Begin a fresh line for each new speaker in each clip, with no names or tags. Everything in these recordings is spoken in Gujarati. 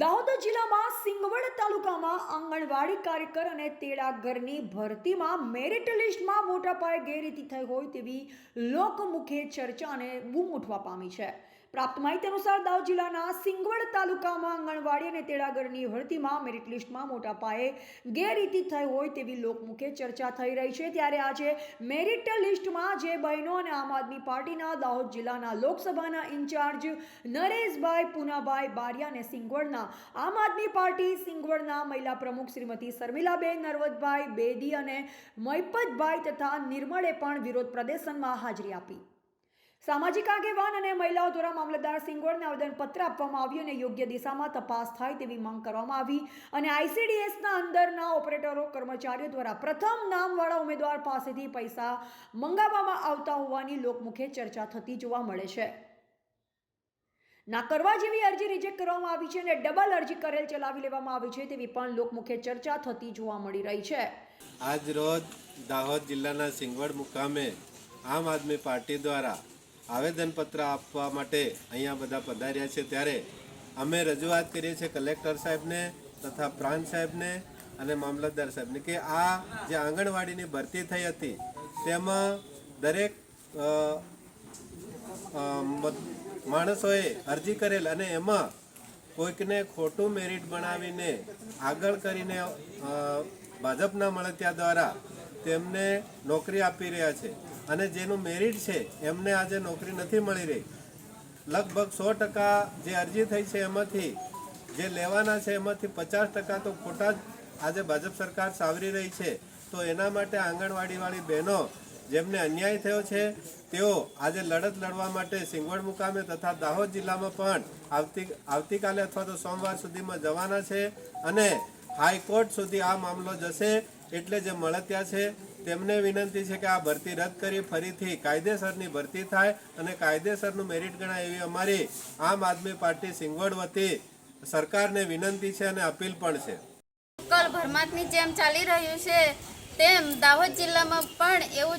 દાહોદ જિલ્લામાં સિંગવડ તાલુકામાં આંગણવાડી કાર્યકર અને તેડાગરની ભરતીમાં મેરિટ લિસ્ટમાં મોટા પાયે ગેરરીતિ થઈ હોય તેવી લોકમુખે ચર્ચા અને બૂમ ઉઠવા પામી છે. પ્રાપ્ત માહિતી અનુસાર દાહોદ જિલ્લાના સિંગવડ તાલુકામાં આંગણવાડી અને તેડાગરની ભરતીમાં મેરિટ લિસ્ટમાં મોટા પાયે ગેરરીતિ થઈ હોય તેવી લોકમુખે ચર્ચા થઈ રહી છે. ત્યારે આજે મેરિટ લિસ્ટમાં જે બહેનો અને આમ આદમી પાર્ટીના દાહોદ જિલ્લાના લોકસભાના ઇન્ચાર્જ નરેશભાઈ પુનાભાઈ બારિયા અને સિંગવડના આમ આદમી પાર્ટી સિંગવડના મહિલા પ્રમુખ શ્રીમતી શર્મિલાબેન નરવતભાઈ બેદી અને મૈપતભાઈ તથા નિર્મળે પણ વિરોધ પ્રદર્શનમાં હાજરી આપી. સામાજિક આગેવાન અને મહિલાઓ દ્વારા મામલતદાર સિંગોળને આવેદનપત્ર આપવામાં આવ્યું અને યોગ્ય દિશામાં તપાસ થાય તેવી માંગ કરવામાં આવી. અને આઈસીડીએસના અંદરના ઓપરેટરો, કર્મચારીઓ દ્વારા પ્રથમ નામવાળા ઉમેદવાર પાસેથી પૈસા મંગાવવામાં આવતા હોવાની લોકમુખે ચર્ચા થતી જોવા મળે છે. ના કરવા જેવી અરજી રિજેક્ટ કરવામાં આવી છે અને ડબલ અરજી કરેલ ચલાવી લેવામાં આવી છે તેવી પણ લોકમુખે ચર્ચા થતી જોવા મળી રહી છે.
આજ રોજ દાહોદ જિલ્લાના સિંગવડ મુકામે આમ આદમી પાર્ટી દ્વારા આવેદનપત્ર આપવા માટે અહીંયા બધા પધાર્યા છે. ત્યારે અમે રજૂઆત કરીએ છીએ કલેક્ટર સાહેબને તથા પ્રાંત સાહેબને અને મામલતદાર સાહેબને કે આ જે આંગણવાડીની ભરતી થઈ હતી, તેમાં દરેક માણસોએ અરજી કરેલ અને એમાં કોઈકને ખોટું મેરિટ બનાવીને આગળ કરીને ભાજપના મળતિયા દ્વારા તેમને નોકરી આપી રહ્યા છે. અને જેનું મેરિટ છે, એમને આજે નોકરી નથી મળી રહી. લગભગ સો ટકા જે અરજી થઈ છે એમાંથી, જે લેવાના છે એમાંથી પચાસ ટકા તો ખોટા જ આજે ભાજપ સરકાર સાવરી રહી છે. તો એના માટે આંગણવાડીવાળી બહેનો, જેમને અન્યાય થયો છે, તેઓ આજે લડત લડવા માટે સિંગવડ મુકામે તથા દાહોદ જિલ્લામાં પણ આવતી, આવતીકાલે અથવા તો સોમવાર સુધીમાં જવાના છે અને હાઈકોર્ટ સુધી આ મામલો જશે એટલે જે મળત્યા છે તેમને વિનંતી છે કે આ ભરતી રદ કરી, ફરીથી કાયદેસરની ભરતી થાય અને કાયદેસરનું મેરિટ ગણાય એવી અમારી આમ આદમી પાર્ટી સિંગવડ વતી સરકારને વિનંતી છે અને અપીલ પણ છે.
કલ ભરમાતની જેમ ચાલી રહ્યું છે. તેમ દાહોદ જિલ્લામાં પણ એવું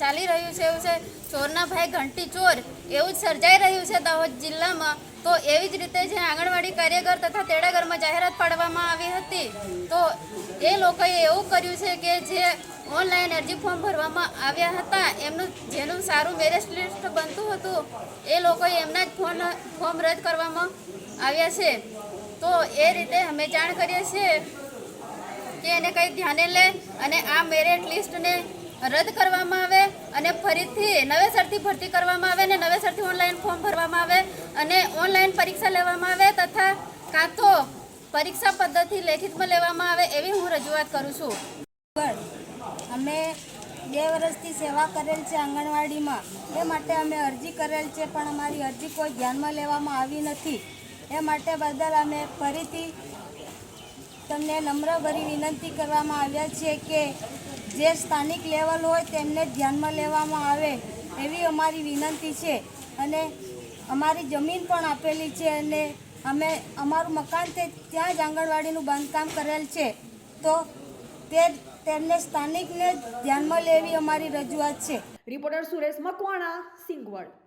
ચાલી રહ્યું છે, એવું છે. ચોરના ભાઈ ઘંટી ચોર, એવું જ સર્જાઈ રહ્યું છે દાહોદ જિલ્લામાં. તો એવી જ રીતે જે આંગણવાડી કાર્યકર તથા તેડાગરમાં જાહેરાત પાડવામાં આવી હતી. તો એ લોકોએ એવું કર્યું છે કે જે ઓનલાઈન અરજી ફોર્મ ભરવામાં આવ્યા હતા, એમનું જેનું સારું મેરેજ લિસ્ટ બનતું હતું, એ લોકોએ એમના જ ફોન, ફોર્મ રદ કરવામાં આવ્યા છે. તો એ રીતે અમે જાણ કરીએ છીએ કે એને કંઈ ધ્યાને લે અને આ મેરિટ લિસ્ટને રદ કરવામાં આવે અને ફરીથી નવેસરથી ભરતી કરવામાં આવે અને નવેસરથી ઓનલાઈન ફોર્મ ભરવામાં આવે અને ઓનલાઈન પરીક્ષા લેવામાં આવે તથા કાં તો પરીક્ષા પદ્ધતિ લેખિતમાં લેવામાં આવે એવી હું રજૂઆત કરું છું.
અમે બે વર્ષથી સેવા કરેલ છે આંગણવાડીમાં. એ માટે અમે અરજી કરેલ છે, પણ અમારી અરજી કોઈ ધ્યાનમાં લેવામાં આવી નથી. એ માટે બદલ અમે ફરીથી તમને નમ્રભરી વિનંતી કરવામાં આવ્યા છે કે જે સ્થાનિક લેવલ હોય તેમને ધ્યાનમાં લેવામાં આવે એવી અમારી વિનંતી છે. અને અમારી જમીન પણ આપેલી છે અને અમે અમારું મકાન તે ત્યાં જ આંગણવાડીનું બાંધકામ કરેલ છે. તો તે તેમને સ્થાનિકને ધ્યાનમાં લેવી અમારી રજૂઆત છે.
રિપોર્ટર સુરેશ મકવાણા, સિંગવડ.